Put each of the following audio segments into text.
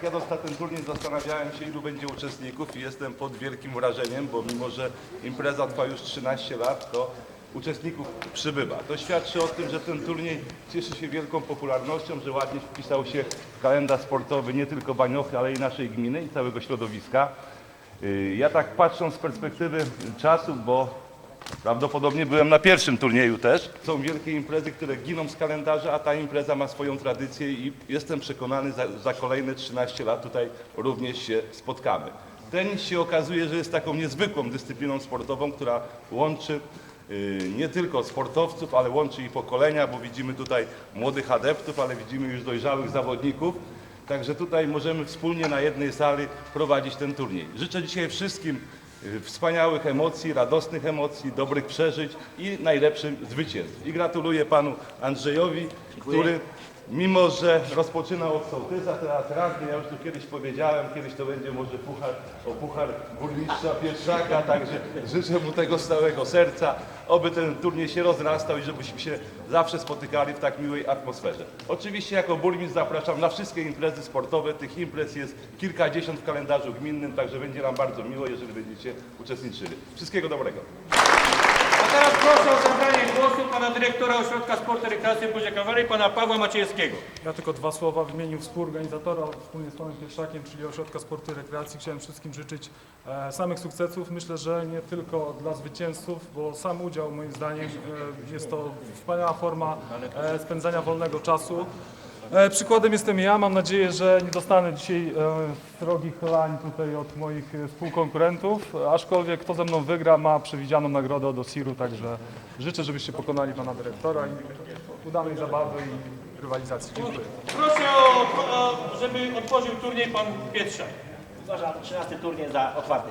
Tak ja na ten turniej zastanawiałem się, ilu będzie uczestników i jestem pod wielkim wrażeniem, bo mimo, że impreza trwa już 13 lat, to uczestników przybywa. To świadczy o tym, że ten turniej cieszy się wielką popularnością, że ładnie wpisał się w kalendarz sportowy nie tylko Baniochy, ale i naszej gminy i całego środowiska. Y, Ja tak patrząc z perspektywy czasu, bo Prawdopodobnie byłem na pierwszym turnieju też. Są wielkie imprezy, które giną z kalendarza, a ta impreza ma swoją tradycję i jestem przekonany, za, za kolejne 13 lat tutaj również się spotkamy. Tenis się okazuje, że jest taką niezwykłą dyscypliną sportową, która łączy y, nie tylko sportowców, ale łączy i pokolenia, bo widzimy tutaj młodych adeptów, ale widzimy już dojrzałych zawodników. Także tutaj możemy wspólnie na jednej sali prowadzić ten turniej. Życzę dzisiaj wszystkim wspaniałych emocji, radosnych emocji, dobrych przeżyć i najlepszych zwycięstw. I gratuluję panu Andrzejowi, który mimo, że rozpoczynał od sołtysa, teraz radny, ja już tu kiedyś powiedziałem, kiedyś to będzie może puchar, o puchar burmistrza Pietrzaka, także życzę mu tego z całego serca, oby ten turniej się rozrastał i żebyśmy się zawsze spotykali w tak miłej atmosferze. Oczywiście jako burmistrz zapraszam na wszystkie imprezy sportowe, tych imprez jest kilkadziesiąt w kalendarzu gminnym, także będzie nam bardzo miło, jeżeli będziecie uczestniczyli. Wszystkiego dobrego. Teraz proszę o zabranie głosu pana dyrektora Ośrodka Sportu i Rekreacji Kawarii, pana Pawła Maciejewskiego. Ja tylko dwa słowa w imieniu współorganizatora wspólnie z panem Pietrzakiem, czyli Ośrodka Sportu i Rekreacji. Chciałem wszystkim życzyć e, samych sukcesów. Myślę, że nie tylko dla zwycięzców, bo sam udział moim zdaniem e, jest to wspaniała forma e, spędzania wolnego czasu. E, Przykładem jestem ja. Mam nadzieję, że nie dostanę dzisiaj e, srogich lań tutaj od moich e, współkonkurentów, aczkolwiek kto ze mną wygra ma przewidzianą nagrodę od Osiru, także życzę, żebyście pokonali pana dyrektora i udanej zabawy i rywalizacji. Dziękuję. Proszę, o, żeby otworzył turniej pan Pietrzak. Uważam 13 turniej za otwarty.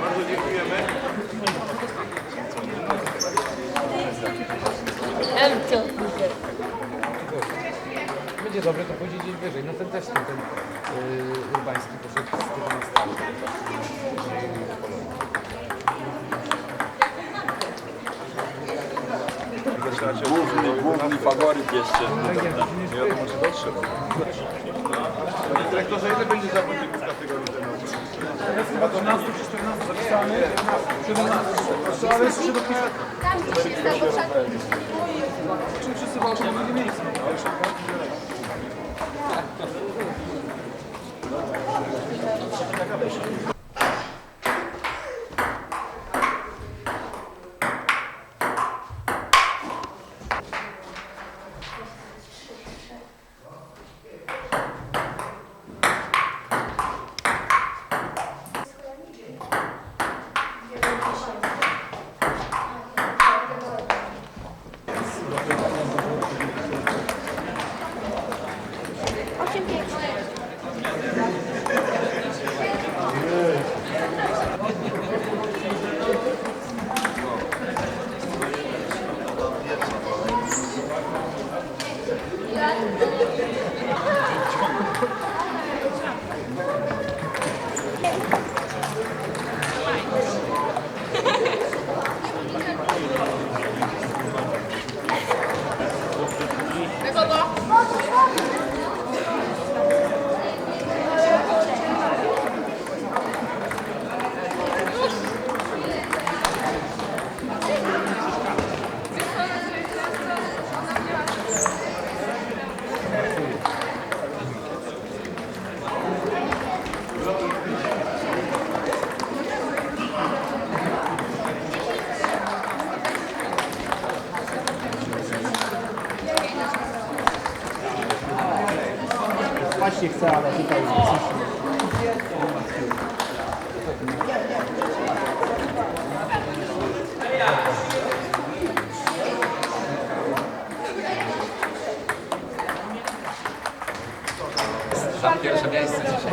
Bardzo dziękujemy. Będzie dobre, to pójdzie gdzieś wyżej. No ten też ten, ten yy, urbański poszedł z tego na stałe. Główny, główny faworyt jeszcze. Nie wiadomo, czy dotrze. Panie dyrektorze, ile będzie zawodników w kategorii tenisów? 13 czy 14 zapisany? 17. Ale jeszcze się dopisać. Czy wszyscy walczą o drugie fechadas. miejsce, ale tutaj pierwsze miejsce dzisiaj.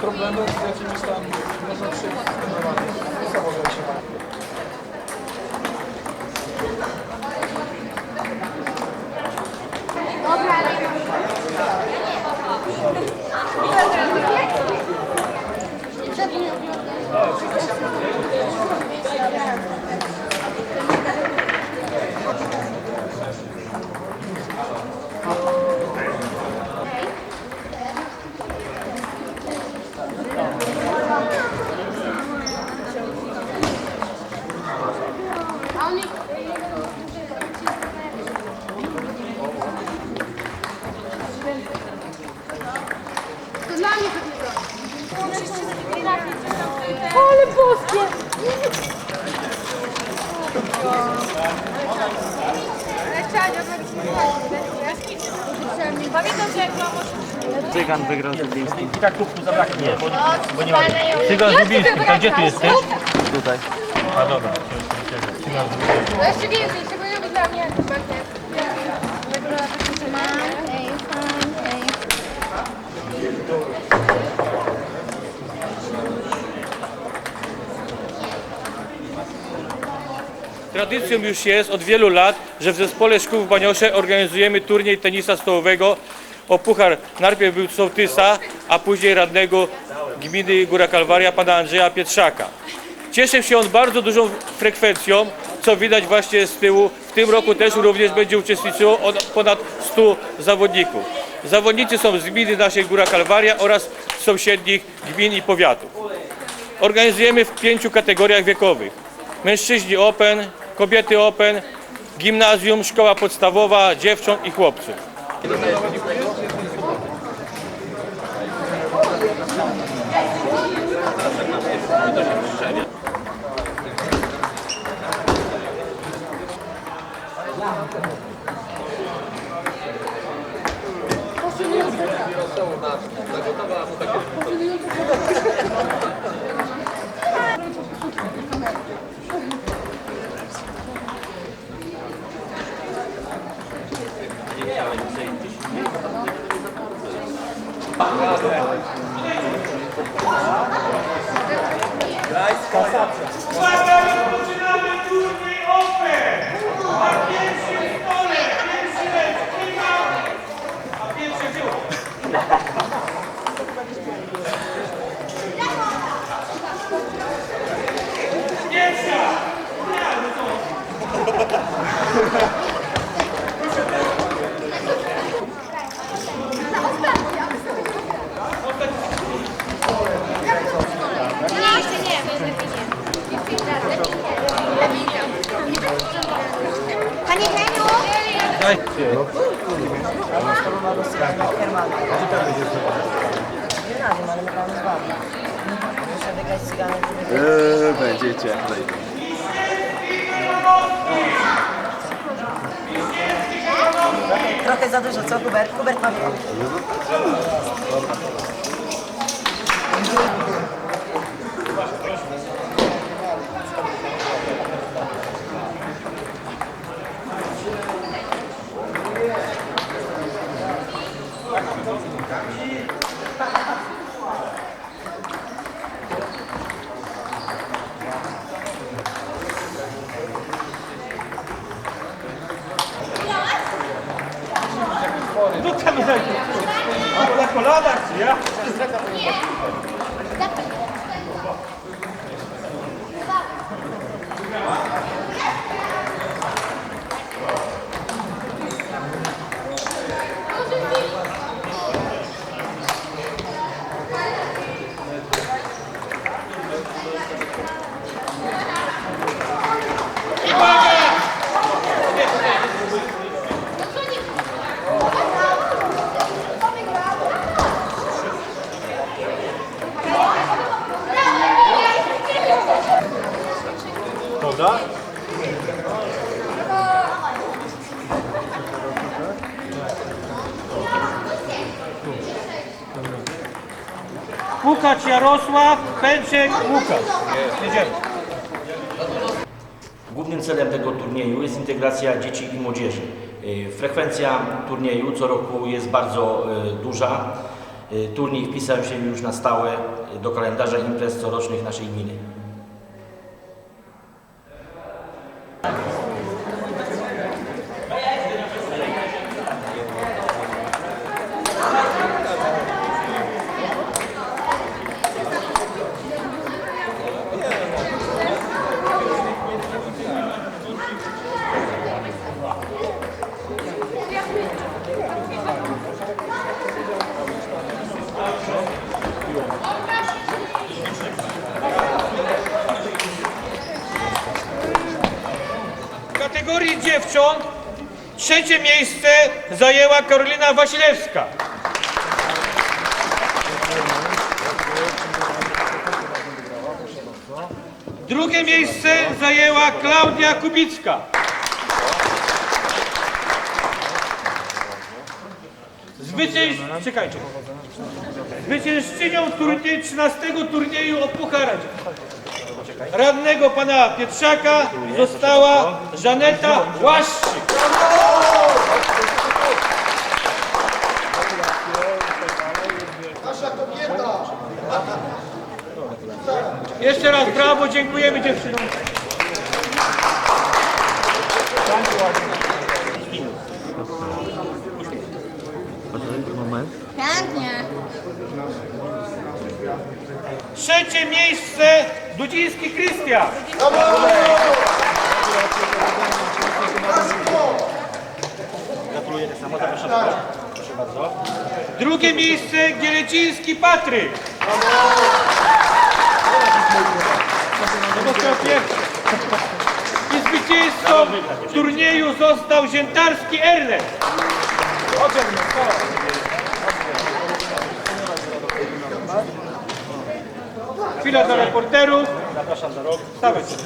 Problemy z jakimiś tam można przyjść. To Cygan wygrał z Dubińskim. I tak zabraknie, bo, bo nie ma. Cygan z Lubińskim, to gdzie ty jesteś? Tutaj. No jeszcze więcej, czego nie dla mnie. Tradycją już jest od wielu lat, że w zespole szkół w Baniosze organizujemy turniej tenisa stołowego o puchar. Najpierw był sołtysa, a później radnego gminy Góra Kalwaria, pana Andrzeja Pietrzaka. Cieszy się on bardzo dużą frekwencją, co widać właśnie z tyłu. W tym roku też również będzie uczestniczyło ponad 100 zawodników. Zawodnicy są z gminy naszej Góra Kalwaria oraz sąsiednich gmin i powiatów. Organizujemy w pięciu kategoriach wiekowych. Mężczyźni Open, kobiety Open, gimnazjum, szkoła podstawowa, dziewcząt i chłopców. Rozpoczynamy turniej Open! Na pierwszym stole, pierwszy mecz, Michał, a pierwsze było. Pierwsza! Nie, jeszcze nie. Panie Heniu! Eee, będzie cieplej. Trochę za dużo, co Hubert? Hubert ma więcej. Pukacz Jarosław, Pęczek Łukasz. Jedziemy. Głównym celem tego turnieju jest integracja dzieci i młodzieży. Y, Frekwencja turnieju co roku jest bardzo y, duża. Y, Turniej wpisał się już na stałe do kalendarza imprez corocznych naszej gminy. W kategorii dziewcząt trzecie miejsce zajęła Karolina Wasilewska. Drugie miejsce zajęła Klaudia Kubicka. Zwyciężczynią turniej, 13 turnieju o Puchar radnego pana Pietrzaka została Żaneta Łaszczyk. Jeszcze raz brawo, dziękujemy dziewczynom. Pięknie. Trzecie miejsce Dudziński Krystian. Gratuluję tak samo. Proszę bardzo. Drugie miejsce Gieleciński Patryk. I zwycięzcą turnieju został Ziętarski Ernest. Chwila dla reporterów. Zapraszam za rok. Stawaj się.